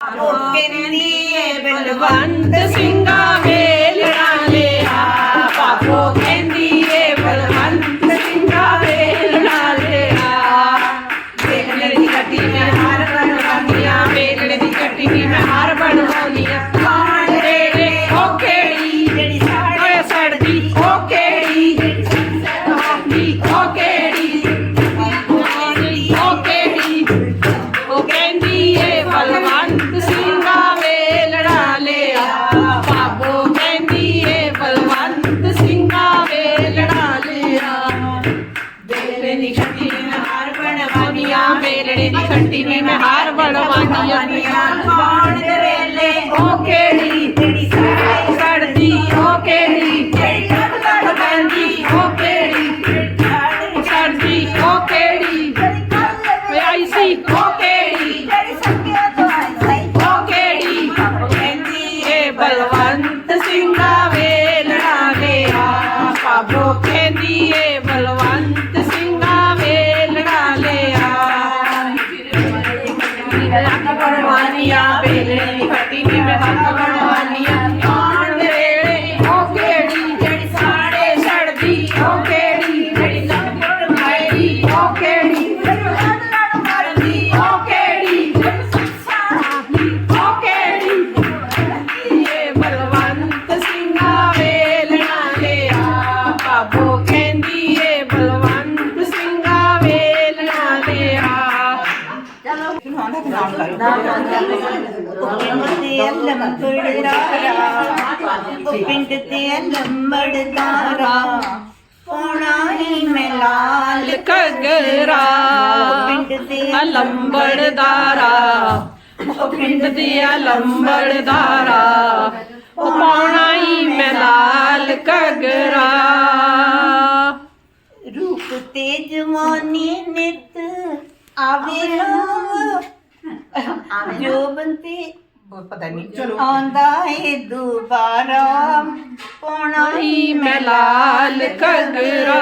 ਕਹਿੰਦੀਏ ਬਲਵੰਤ ਸਿੰਘਾ ਵੇਲਣਾ ਬਣਵਾਨੀਆਂ ਦੀ ਖੱਟੀ ਵੀ ਮੈਂ ਹਾਰ ਬਣਵਾਨੀਆਂ ਕੌਣ ਦੇ ਵੇਲੇ ਉਹ ਕਿਹੜੀ ਜਿਹੜੀ ਸੜਦੀ ਫੱਟੀ ਵੀ ਮੈਂ ਪਿੰਡ ਤੇ ਲੰਬੜਦਾਰਾ ਪੋਣਾ ਮੈਂ ਲਾਲ ਕਗਰਾ ਪਿੰਡ ਦੇ ਲੰਬੜਦਾਰਾ ਉਹ ਪਿੰਡ ਦੀ ਲੰਬੜਦਾਰਾ ਉਹ ਪਾਉਣਾ ਹੀ ਮੈਂ ਲਾਲ ਕਗਰਾ ਰੂਪ ਤੇ ਜਵਾਨੀ ਨਿਤ ਆਵੇ ਤੇ ਪਤਾ ਨਹੀਂ ਚਲੋ। ਆਉਂਦਾ ਏ ਦੁਬਾਰਾ ਪੋਣਾ ਹੀ ਮੈਂ ਲਾਲ ਕਗਰਾ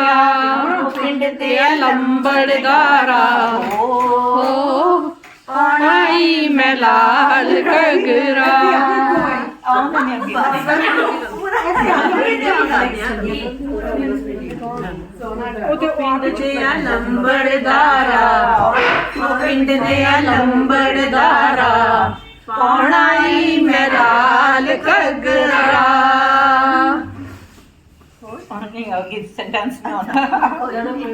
ਪਿੰਡ ਤੇ ਲੰਬੜਦਾਰਾ ਹੋ ਪਾਈ ਮੈਂ ਲਾਲ ਕਗਰਾ ਆਉਂਦਾ ਨੇ ਉਹਦੇ ਪਿੰਡ ਦੇ ਆ ਲੰਬੜਦਾਰਾ ਉਹ ਪਿੰਡ ਦੇ ਆ ਲੰਬੜਦਾਰਾ ਪਾਉਣਾ ਹੀ ਮੈਂ ਲਾਲ ਕਗਰਾ ਨਹੀਂ ਆਉਗੀ ਸੈਂਟੈਂਸ ਨਹੀਂ ਆਉਣਾ